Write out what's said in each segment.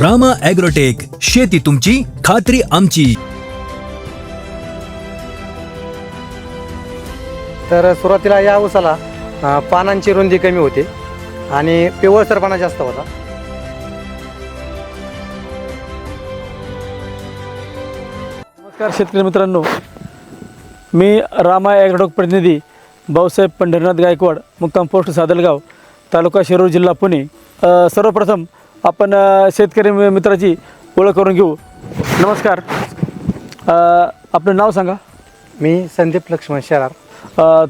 Rama agrotech शेती तुमची खात्री आमची. तर सुरुवातीला या ऊसाला अ, पानांची रुंदी कमी होती आणि पिवळसरपणा जास्त होता. नमस्कार शेतकरी मित्रांनो. मी रामा ॲग्रोडॉक प्रतिनिधी भाऊसाहेब पंढरीनाथ गायकवाड मुक्काम पोस्ट सादलगाव तालुका शिरूर जिल्हा पुणे. अ, सर्वप्रथम आपण शेतकरी मित्राची ओळख करून घेऊ. नमस्कार. आपलं नाव सांगा. मी संदीप लक्ष्मण शेरार.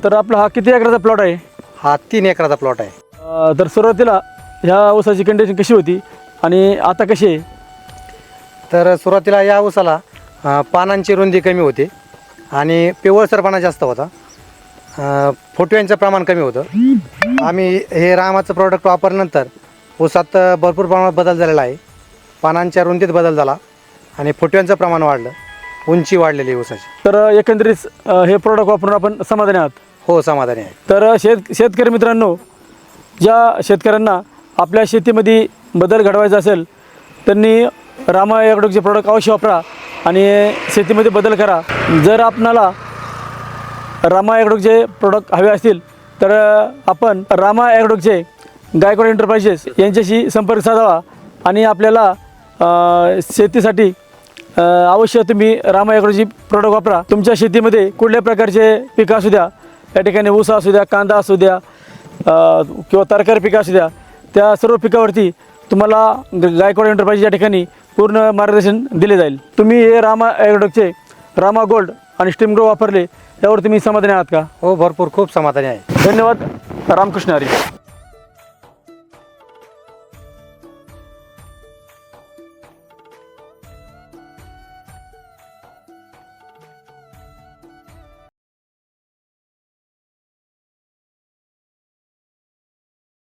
तर आपला हा किती एकराचा प्लॉट आहे? हा तीन एकराचा प्लॉट आहे. तर सुरुवातीला ह्या ऊसाची कंडिशन कशी होती आणि आता कशी आहे? तर सुरुवातीला या ऊसाला पानांची रुंदी कमी होती आणि पिवळसरपणा जास्त होता. फुटव्यांचं प्रमाण कमी होतं. आम्ही हे रामाचं प्रॉडक्ट वापरल्यानंतर ऊसात भरपूर प्रमाणात बदल झालेला आहे. पानांच्या रुंदीत बदल झाला आणि फुटव्यांचं प्रमाण वाढलं. उंची वाढलेली आहे ऊसाची. तर एकंदरीत अ, हे प्रोडक्ट वापरून आपण समाधानी आहात? हो समाधानी आहे. तर शेत शेतकरी मित्रांनो ज्या शेतकऱ्यांना आपल्या शेतीमध्ये बदल घडवायचा असेल त्यांनी रामा ॲग्रोचे प्रोडक्ट अवश्य वापरा आणि शेतीमध्ये बदल करा. जर आपणाला रामा ॲग्रोचे प्रोडक्ट हवे असतील तर आपण रामा ॲग्रोचे गायकवाड एंटरप्राइजेस यांच्याशी संपर्क साधावा आणि आपल्याला शेतीसाठी अवश्य तुम्ही रामा ॲग्रोची प्रोडक्ट वापरा. तुमच्या शेतीमध्ये कुठल्या प्रकारचे पिकं असू द्या या ठिकाणी ऊस असू द्या कांदा असू द्या किंवा तरकारी पिकं असू द्या त्या सर्व पिकावरती तुम्हाला गायकवाड एंटरप्राइज या ठिकाणी पूर्ण मार्गदर्शन दिले जाईल. तुम्ही हे रामा ॲग्रोचे रामा गोल्ड आणि स्टीम ग्रो वापरले यावर तुम्ही समाधानी आहात का? हो भरपूर. खूप समाधानी आहे. धन्यवाद. रामकृष्ण हरी.